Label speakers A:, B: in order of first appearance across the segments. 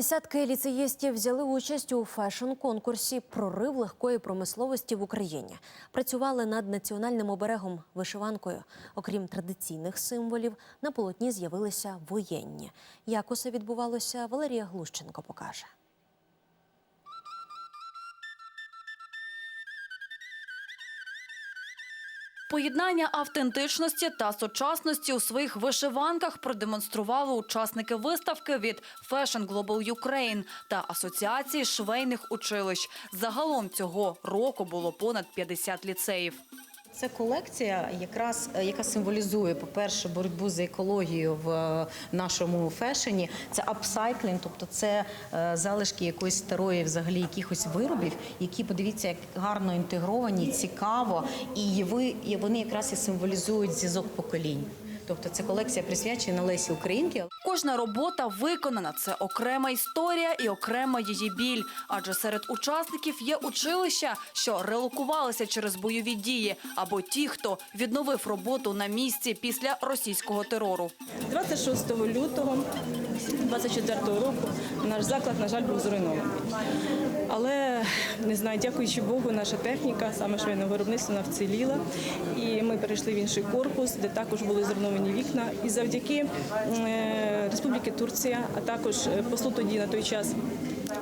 A: Десятки ліцеїстів взяли участь у фешн-конкурсі Прорив легкої промисловості в Україні. Працювали над національним оберегом вишиванкою. Окрім традиційних символів, на полотні з'явилися воєнні. Як усе відбувалося, Валерія Глущенко покаже.
B: Поєднання автентичності та сучасності у своїх вишиванках продемонстрували учасники виставки від Fashion Global Ukraine та Асоціації швейних училищ. Загалом цього року було понад 50 ліцеїв.
C: Це колекція, якраз е, яка символізує, по-перше, боротьбу за екологію в е, нашому фешені. Це апсайклінг, тобто це е, залишки якоїсь старої, взагалі якихось виробів, які подивіться, як гарно інтегровані, цікаво, і ви і вони якраз і символізують зв'язок поколінь. Тобто це колекція присвячена Лесі Українки.
B: Кожна робота виконана. Це окрема історія і окрема її біль. Адже серед учасників є училища, що релокувалися через бойові дії, або ті, хто відновив роботу на місці після російського терору.
D: 26 лютого 24 року наш заклад, на жаль, був зруйнований. Не знаю, дякуючи Богу, наша техніка, саме швейного виробництва, вона вціліла. І ми перейшли в інший корпус, де також були зруйновані вікна. І завдяки е, Республіки Турція, а також е, послу тоді на той час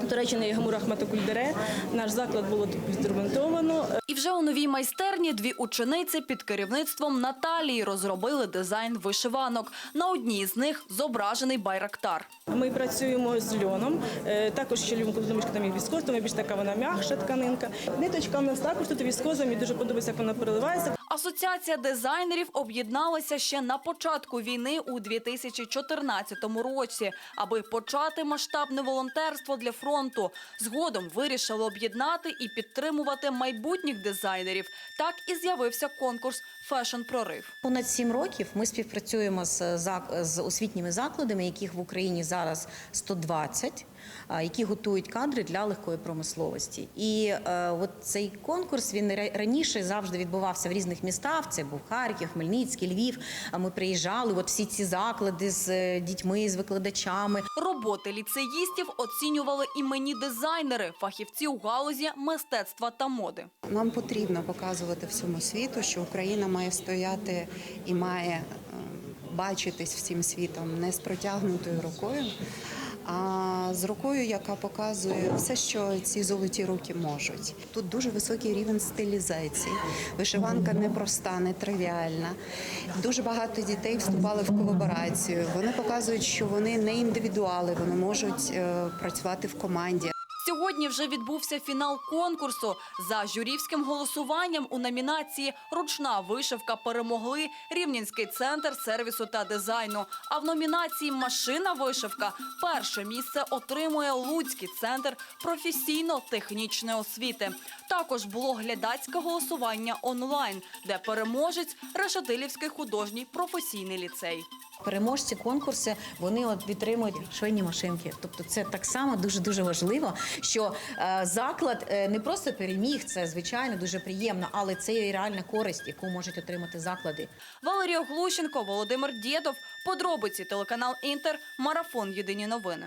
D: Туреччини Ягамур Ахмату Кульдере, наш заклад було відремонтовано.
B: І вже у новій майстерні дві учениці під керівництвом Наталії розробили дизайн вишиванок. На одній з них зображений байрактар.
D: Ми працюємо з льоном, е, також ще думаєш, що там є віскоз, тому більш така вона м'якша тканинка. Ниточка в нас також тут віскоза, мені дуже подобається, як вона переливається.
B: Асоціація дизайнерів об'єдналася ще на початку війни у 2014 році, аби почати масштабне волонтерство для фронту. Згодом вирішили об'єднати і підтримувати майбутніх дизайнерів. Так і з'явився конкурс Фешн Прорив.
C: Понад сім років ми співпрацюємо з, з освітніми закладами, яких в Україні зараз 120, а, які готують кадри для легкої промисловості. І е, от цей конкурс він раніше завжди відбувався в різних містах. Це був Харків, Хмельницький, Львів. А ми приїжджали. От всі ці заклади з е, дітьми, з викладачами.
B: Роботи ліцеїстів оцінювали іменні дизайнери, фахівці у галузі мистецтва та моди.
E: Нам потрібно показувати всьому світу, що Україна має стояти і має е, бачитись всім світом не з протягнутою рукою, а з рукою, яка показує все, що ці золоті руки можуть. Тут дуже високий рівень стилізації. Вишиванка непроста, нетривіальна. Дуже багато дітей вступали в колаборацію. Вони показують, що вони не індивідуали, вони можуть е, працювати в команді.
B: Сьогодні вже відбувся фінал конкурсу. За журівським голосуванням у номінації Ручна вишивка перемогли Рівненський центр сервісу та дизайну. А в номінації Машина вишивка перше місце отримує Луцький центр професійно-технічної освіти. Також було глядацьке голосування онлайн, де переможець Решетилівський художній професійний ліцей.
C: Переможці конкурсу вони от відтримують швейні машинки. Тобто, це так само дуже дуже важливо, що е, заклад е, не просто переміг, це звичайно дуже приємно, але це і реальна користь, яку можуть отримати заклади.
B: Валерія Глущенко, Володимир Дєдов. Подробиці телеканал Інтер. Марафон. Єдині новини.